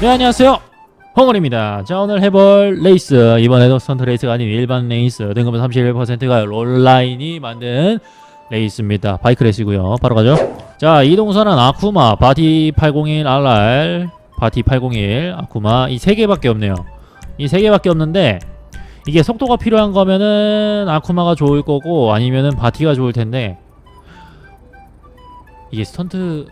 네 안녕하세요. 홍원입니다. 자 오늘 해볼 레이스. 이번에도 스턴트 레이스가 아닌 일반 레이스 등급은 31%가 롤라인이 만든 레이스입니다. 바이크 레이스고요. 바로 가죠. 자 이동선은 아쿠마 바티 801 RR 바티 801 아쿠마. 이 세 개밖에 없네요. 이 세 개밖에 없는데 이게 속도가 필요한 거면은 아쿠마가 좋을 거고 아니면은 바티가 좋을 텐데 이게 스턴트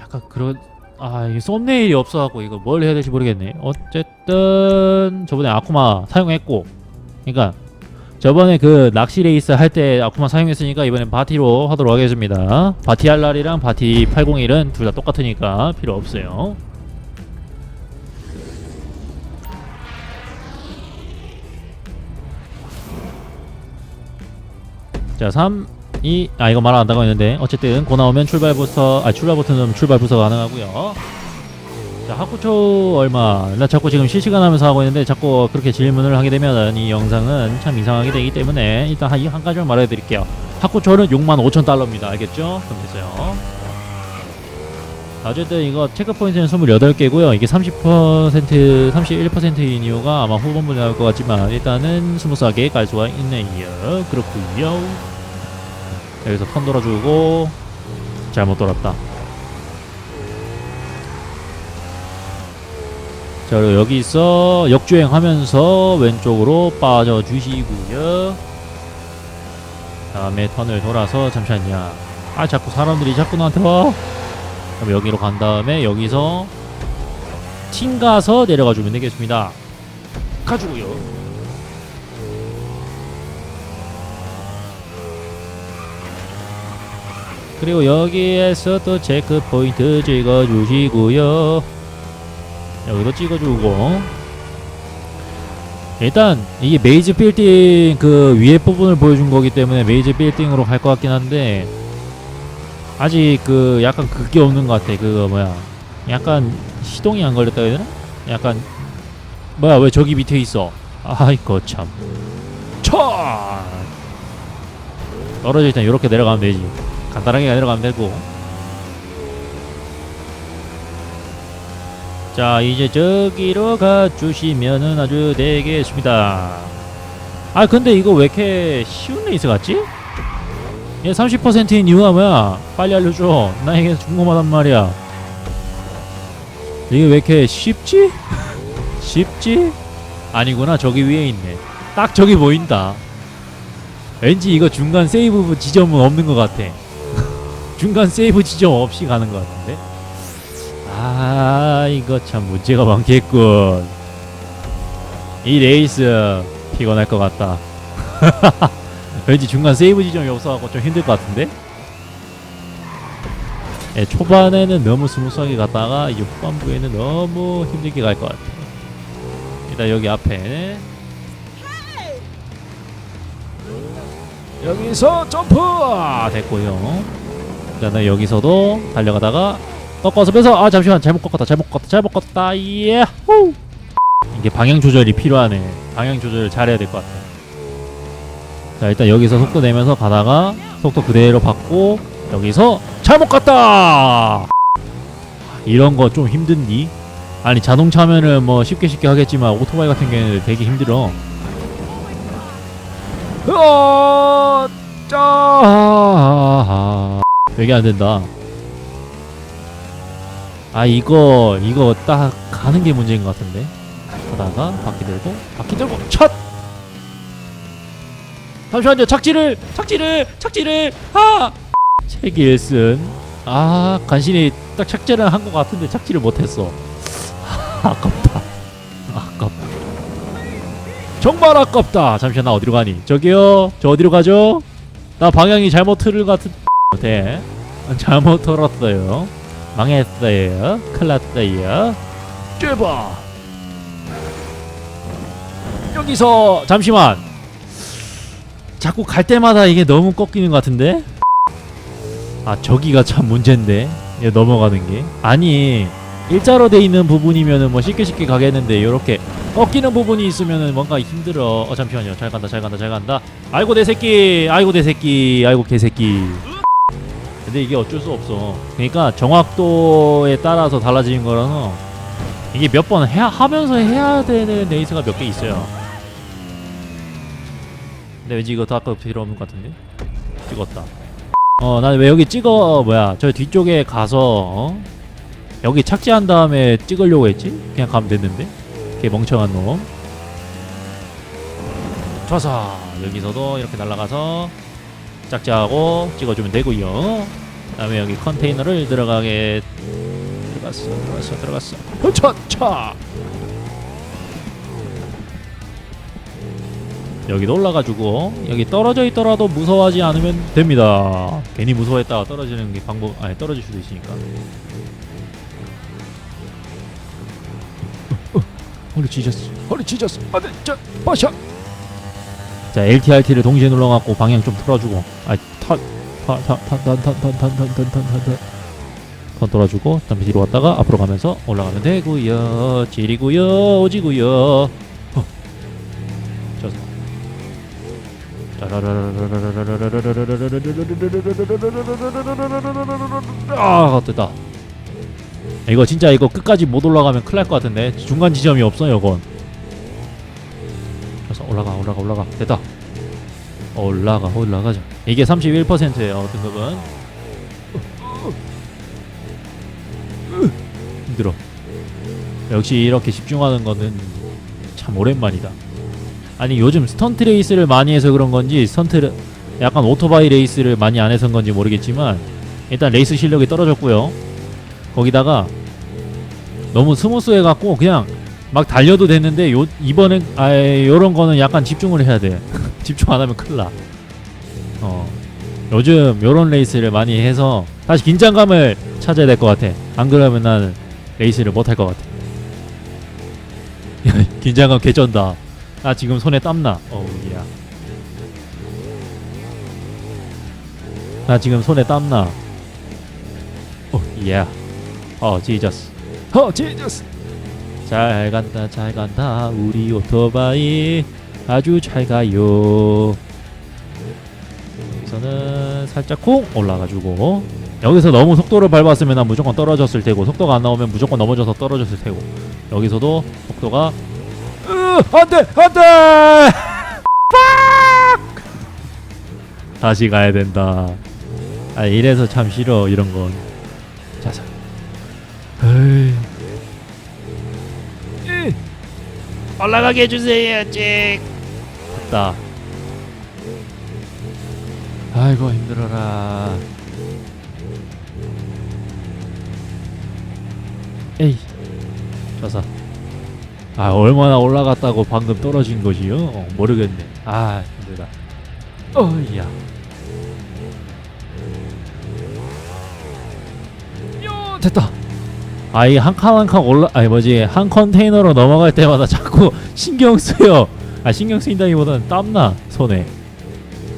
약간 그런 아 이게 썸네일이 없어갖고 이거 뭘 해야 될지 모르겠네. 어쨌든 저번에 아쿠마 사용했고 그러니까 저번에 그 낚시 레이스 할 때 아쿠마 사용했으니까 이번엔 바티로 하도록 하겠습니다. 바티 알랄이랑 바티 801은 둘 다 똑같으니까 필요 없어요. 자 3, 2, 아 이거 말안 한다고 했는데. 어쨌든 고 나오면 출발 부서 아 출발 버튼은 출발 부서 가능하고요. 자 하쿠초 얼마? 나 자꾸 지금 실시간 하면서 하고 있는데 자꾸 그렇게 질문을 하게 되면 이 영상은 참 이상하게 되기 때문에 일단 한, 한 가지만 말해 드릴게요. 하쿠초는 6만 5천 달러입니다. 알겠죠? 그럼 됐어요. 어쨌든 이거 체크포인트는 28개고요. 이게 30% 31%인 이유가 아마 후반부에 나올 것 같지만 일단은 스무스하게 갈 수가 있네요 그렇군요 여기서 턴 돌아주고 잘못 돌았다. 자 그리고 여기서 역주행하면서 왼쪽으로 빠져주시고요. 다음에 턴을 돌아서 잠시만요. 아 자꾸 사람들이 자꾸 나한테 와. 그럼 여기로 간 다음에 여기서 팀 가서 내려가 주면 되겠습니다. 가지고요 그리고 여기에서 또 체크 포인트 찍어 주시고요. 여기도 찍어 주고. 일단 이게 메이즈 빌딩 그 위에 부분을 보여준 거기 때문에 메이즈 빌딩으로 갈 것 같긴 한데 아직 그 약간 그게 없는 것 같아. 그거 뭐야. 약간 시동이 안 걸렸다 해야 되나? 약간 뭐야 왜 저기 밑에 있어? 아이고 참. 차! 떨어져 일단 이렇게 내려가면 되지 간단하게 내려가면 되고. 자 이제 저기로 가주시면은 아주 되겠습니다. 아 근데 이거 왜 이렇게 쉬운 레이스 같지? 얘 30%인 이유가 뭐야? 빨리 알려줘. 나 이게 궁금하단 말이야. 이게 왜 이렇게 쉽지? 쉽지? 아니구나. 저기 위에 있네. 딱 저기 보인다. 왠지 이거 중간 세이브 지점은 없는 것 같아 중간 세이브 지점 없이 가는 것 같은데? 아 이거 참 문제가 많겠군. 이 레이스 피곤할 것 같다. 왠지 중간 세이브 지점이 없어갖고 좀 힘들 것 같은데? 예, 초반에는 너무 스무스하게 갔다가 이제 후반부에는 너무 힘들게 갈 것 같아. 일단 여기 앞에. 여기서 점프! 아, 됐고요 그다음에 여기서도 달려가다가 꺾어서 빼서 아 잠시만 잘못 꺾었다 잘못 꺾었다 잘못 꺾었다 예 후. 이게 방향 조절이 필요하네. 방향 조절을 잘해야 될 것 같아 자 일단 여기서 속도 내면서 가다가 속도 그대로 받고 여기서 잘못 갔다! 이런 거 좀 힘든디? 아니 자동차면은 뭐 쉽게 쉽게 하겠지만 오토바이 같은 경우는 되게 힘들어. 으아 짜 되게 안 된다. 아 이거 이거 딱 가는 게 문제인 것 같은데. 하다가 바퀴 들고 바퀴 들고 첫! 잠시만요 착지를 착지를 착지를! 아 책일 쓴아 간신히 딱 착지를 한 것 같은데 착지를 못했어. 아깝다. 아깝다. 정말 아깝다. 잠시만 나 어디로 가니? 저기요? 저 어디로 가죠? 나 방향이 잘못 틀을 같은 네. 잘못 틀었어요. 망했어요. 큰일 났어요. 제발. 여기서 잠시만. 자꾸 갈 때마다 이게 너무 꺾이는 것 같은데? 아 저기가 참 문제인데? 얘 넘어가는 게. 아니 일자로 돼 있는 부분이면은 뭐 쉽게 쉽게 가겠는데 이렇게 꺾이는 부분이 있으면은 뭔가 힘들어. 어 잠시만요. 잘 간다 잘 간다 잘 간다. 아이고 내 새끼. 아이고 내 새끼. 아이고 개새끼 근데 이게 어쩔 수 없어 그러니까 정확도에 따라서 달라지는 거라서 이게 몇 번 하면서 해야 되는 레이스가 몇 개 있어요. 근데 왠지 이거 다 아까 필요 없는 것 같은데 찍었다. 어, 난 왜 여기 찍어 뭐야 저 뒤쪽에 가서 어? 여기 착지한 다음에 찍으려고 했지? 그냥 가면 됐는데 걔 멍청한 놈. 좋아서 여기서도 이렇게 날아가서 짝짝하고 찍어주면 되고요. 그다음에 여기 컨테이너를 들어가게 들어갔어, 들어갔어, 들어갔어. 차차. 여기도 올라가지고 여기 떨어져 있더라도 무서워하지 않으면 됩니다. 괜히 무서워했다가 떨어지는 게 방법 아니 떨어질 수도 있으니까. 허리 찢었어. 허리 찢었어. 안돼, 자, 빠샤. 자, LTRT를 동시에 눌러갖고 방향 좀 틀어주고, 아, 타, 타, 타, 타, 타, 타, 타, 타, 타, 타, 타, 타, 타, 턴 돌아주고, 다음에 뒤로 왔다가 앞으로 가면서 올라가면 되고요. 지리고요, 오지고요. 어. 저. 아, 됐다. 이거 진짜 이거 끝까지 못 올라가면 큰일 날 것 같은데 중간 지점이 없어요 이건 올라가 올라가 올라가. 됐다. 올라가 올라가자 이게 31%예요 등급은. 힘들어. 역시 이렇게 집중하는 거는 참 오랜만이다. 아니 요즘 스턴트 레이스를 많이 해서 그런 건지 스턴트 약간 오토바이 레이스를 많이 안 해서인 건지 모르겠지만 일단 레이스 실력이 떨어졌고요. 거기다가 너무 스무스해 갖고 그냥 막 달려도 됐는데 요 이번엔 아 요런 거는 약간 집중을 해야 돼. 집중 안 하면 큰일 나. 어. 요즘 요런 레이스를 많이 해서 다시 긴장감을 찾아야 될 것 같아. 안 그러면 나는 레이스를 못 할 것 같아. 긴장감 개쩐다. 나 지금 손에 땀나. 어우 야. 나 지금 손에 땀나. 어, 예. 어, 지저스. 어, 지저스. 잘 간다, 잘 간다. 우리 오토바이 아주 잘 가요. 여기서는 살짝 쿵 올라가지고 여기서 너무 속도를 밟았으면 난 무조건 떨어졌을 테고 속도가 안 나오면 무조건 넘어져서 떨어졌을 테고 여기서도 속도가 으, 안돼 안돼 다시 가야 된다. 아 이래서 참 싫어 이런 건. 자자. 에이. 이. 올라가게 해주세요, 찍. 됐다. 아이고 힘들어라. 에이. 자사. 아 얼마나 올라갔다고 방금 떨어진 거지요? 어, 모르겠네. 아 힘들다. 어이야. 요 됐다. 아이 한 칸 한 칸 올라 아니 뭐지 한 컨테이너로 넘어갈 때마다 자꾸 신경 쓰여. 아 신경 쓰인다기보다는 땀나 손에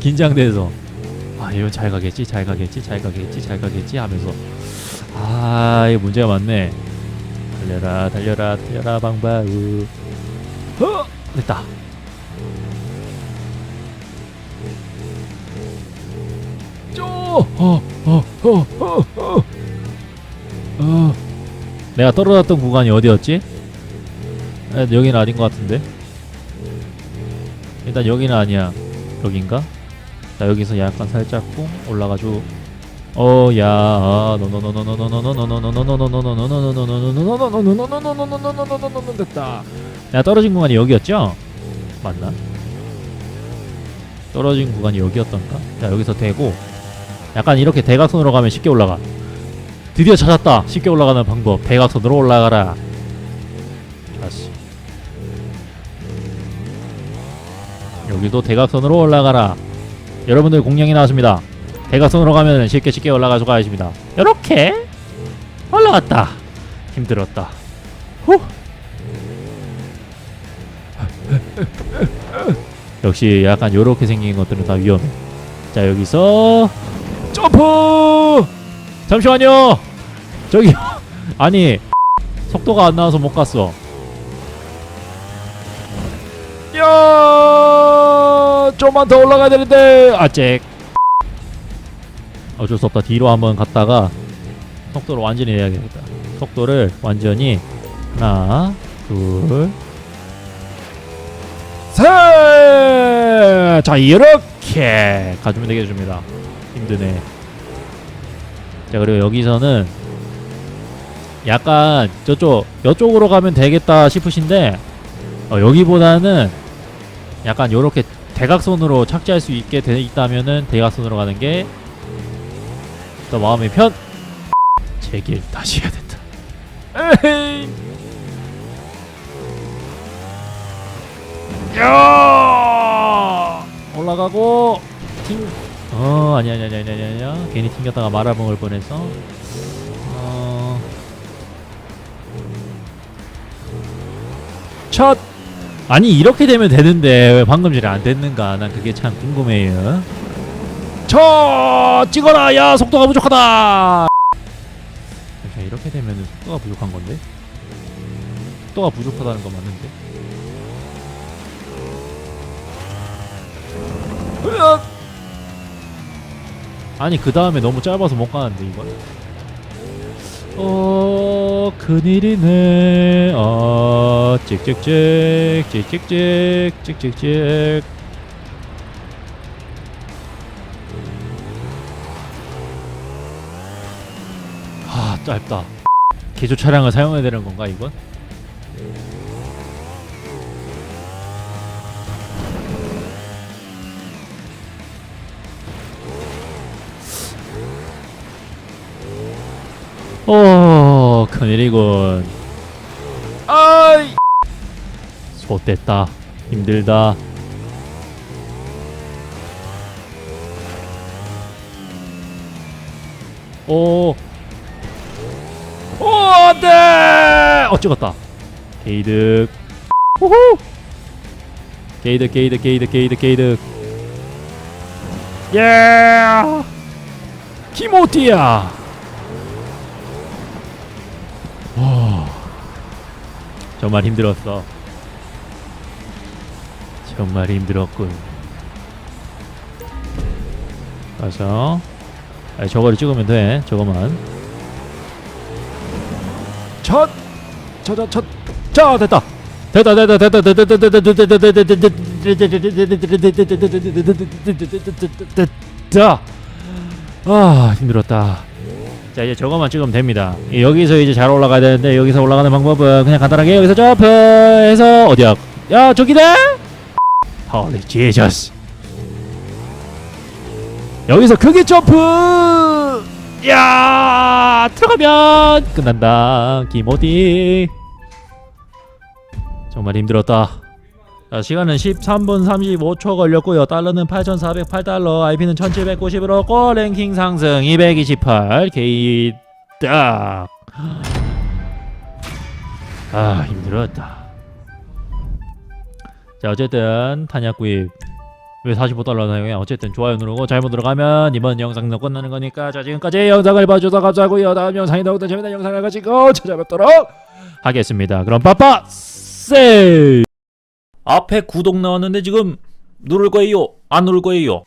긴장돼서 아 이건 잘 가겠지 잘 가겠지 잘 가겠지 잘 가겠지 하면서 아 이게 문제가 많네. 달려라 달려라 달려라 방바우. 어 됐다. 쪼어어어어어 어. 내가 떨어졌던 구간이 어디였지? 아, 여기는 아닌 것 같은데. 일단 여기는 아니야. 여긴가? 자 여기서 약간 살짝 쿵 올라가지고 어야 됐다. 내가 떨어진 구간이 여기였죠? 맞나? 떨어진 구간이 여기였던가? 자 여기서 대고 약간 이렇게 대각선으로 가면 쉽게 올라가. 드디어 찾았다. 쉽게 올라가는 방법. 대각선으로 올라가라. 자식. 여기도 대각선으로 올라가라. 여러분들 공략이 나왔습니다. 대각선으로 가면 쉽게 쉽게 올라갈 수가 있습니다. 이렇게 올라갔다. 힘들었다. 후. 역시 약간 요렇게 생긴 것들은 다 위험해. 자 여기서 점프. 잠시만요. 저기 아니 속도가 안 나와서 못 갔어. 야, 좀만 더 올라가야 되는데 아잭. 어쩔 수 없다. 뒤로 한번 갔다가 속도를 완전히 내야겠다. 속도를 완전히 하나, 둘, 셋! 자, 이렇게 가주면 되겠습니다. 힘드네. 자, 그리고 여기서는 약간 저쪽, 여쪽으로 가면 되겠다 싶으신데, 어, 여기보다는 약간 요렇게 대각선으로 착지할 수 있게 돼 있다면은 대각선으로 가는 게 더 마음의 편. 제길 다시 해야 된다. 에헤이. 야! 올라가고 팅. 어 아니야 아니야 아니야 아니야 아니야. 괜히 튕겼다가 말아먹을 뻔했어. 어. 첫. 아니 이렇게 되면 되는데 왜 방금 전에 안 됐는가? 난 그게 참 궁금해요. 쳐 찍어라 야 속도가 부족하다. 자 이렇게 되면 속도가 부족한 건데. 속도가 부족하다는 거 맞는데. 으악! 아니 그 다음에 너무 짧아서 못 가는데 이건. 어 큰일이네. 어 찍찍찍 찍찍찍 찍찍찍. 아 짧다. 개조 차량을 사용해야 되는 건가 이건? 오 큰일이군. 아이 소됐다. 힘들다. 오. 오 안 돼. 어 찍었다. 게이득. 호호. 게이득 게이득 게이득 게이득 게이득. 예. 키모티야. 정말 힘들었어. 정말 힘들었군. 가서 아니, 저거를 찍으면 돼. 저거만. 첫, 저저 첫, 자 됐다. 됐다 됐다 됐다 됐다 됐다 됐다 됐다 아 힘들었다. 자 이제 저거만 찍으면 됩니다. 여기서 이제 잘 올라가야 되는데 여기서 올라가는 방법은 그냥 간단하게 여기서 점프해서 어디야? 야 저기네? Holy Jesus. 여기서 크게 점프! 야 들어가면 끝난다. 김호디. 정말 힘들었다. 자, 시간은 13분 35초 걸렸고요. 달러는 8,408달러, IP는 1,790으로 고 랭킹 상승 228 게이 딱. 아 힘들었다. 자 어쨌든 탄약 구입 왜 45달러 사용해? 어쨌든 좋아요 누르고 잘못 들어가면 이번 영상도 끝나는 거니까 자 지금까지 영상을 봐주셔서 감사하고요. 다음 영상이 더욱더 재밌는 영상을 가지고 찾아뵙도록 하겠습니다. 그럼 빠빠 세 앞에 구독 나왔는데 지금 누를 거예요? 안 누를 거예요?